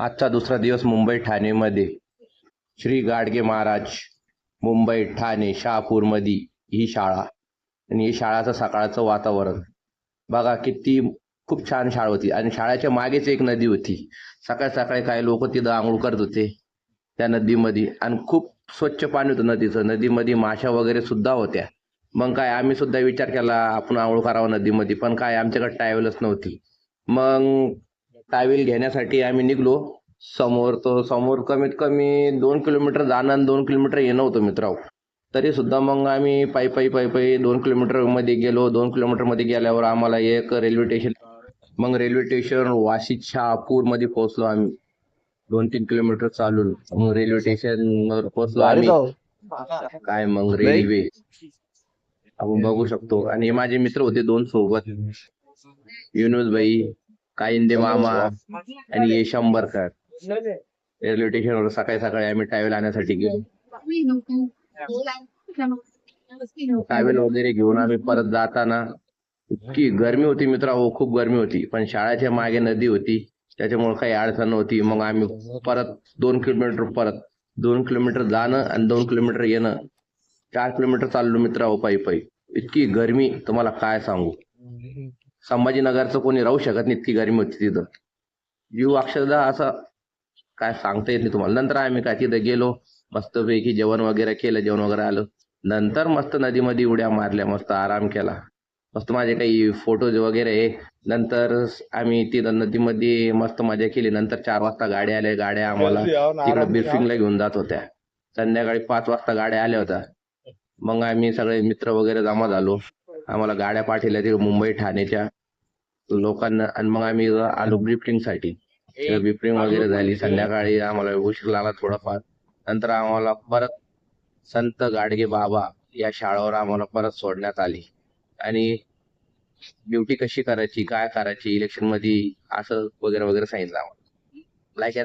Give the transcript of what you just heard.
आजचा दुसरा दिवस मुंबई ठाणेमध्ये. श्री गाडगे महाराज मुंबई ठाणे शहापूरमध्ये ही शाळा. आणि ही शाळाचं सकाळचं वातावरण. बघा किती खूप छान शाळा होती. आणि शाळेच्या मागेच एक नदी होती. सकाळी सकाळी काही लोक तिथं आंघोळ करत होते त्या नदीमध्ये. आणि खूप स्वच्छ पाणी होतं नदीचं. नदीमध्ये माशा वगैरे सुद्धा होत्या. मग काय आम्ही सुद्धा विचार केला आपण आंघोळ करावं नदीमध्ये. पण काय आमच्याकडे ट्रॅव्हलच नव्हती. मग टावेल घेण्यासाठी आम्ही निघलो. समोर तो समोर कमीत कमी दोन किलोमीटर जाणं आणि दोन किलोमीटर येणं होतं मित्रांनो. तरी सुद्धा मग आम्ही पायी पायी पायी पायी दोन किलोमीटरमध्ये गेलो. दोन किलोमीटरमध्ये गेल्यावर आम्हाला एक रेल्वे स्टेशन मग रेल्वे स्टेशन वाशी शहापूरमध्ये पोहोचलो आम्ही. दोन तीन किलोमीटर चालून मग रेल्वे स्टेशन वर पोहोचलो आम्ही. काय मग रेल्वे? आपण बघू शकतो. आणि माझे मित्र होते दोन सोबत. युनुस भाई कायंदे मामा? आणि हे शंभरकर. रेल्वे स्टेशनवर सकाळी सकाळी आम्ही टावेल आणण्यासाठी गेलो. टावेल वगैरे घेऊन आम्ही परत जाताना इतकी गरमी होती मित्रा हो खूप गरमी होती. पण शाळेच्या मागे नदी होती. त्याच्यामुळे काही अडचण नव्हती. मग आम्ही परत दोन किलोमीटर परत दोन किलोमीटर जाणं आणि दोन किलोमीटर येणं. चार किलोमीटर चाललो मित्रा हो पायी पायी. इतकी गरमी. तुम्हाला काय सांगू? संभाजीनगरचं कोणी राहू शकत नाही इतकी गरमी होती तिथं. जीव अक्षरशः असं काय सांगता येत नाही तुम्हाला. नंतर आम्ही काय तिथं गेलो मस्तपैकी जेवण वगैरे केलं जेवण वगैरे आलं. नंतर मस्त नदीमध्ये उड्या मारल्या मस्त आराम केला. मस्त माझे काही फोटोज वगैरे नंतर आम्ही तिथं नदीमध्ये मस्त मजा केली. नंतर चार वाजता गाड्या आल्या. गाड्या आम्हाला तिकडे ब्रिफिंगला घेऊन जात होत्या. संध्याकाळी पाच वाजता गाड्या आल्या होत्या. मग आम्ही सगळे मित्र वगैरे जमा झालो. आम्हाला गाड्या पाठवल्या तिकडे मुंबई ठाण्याच्या लोकांना. आणि मग आम्ही आलो ब्रिफिंगसाठी ब्रिफिंग वगैरे झाली. संध्याकाळी आम्हाला उशीर लागला थोडाफार. नंतर आम्हाला परत संत गाडगे बाबा या शाळेवर आम्हाला परत सोडण्यात आली. आणि ड्युटी कशी करायची काय करायची इलेक्शनमध्ये असं वगैरे वगैरे सांगितलं आम्हाला. लाईक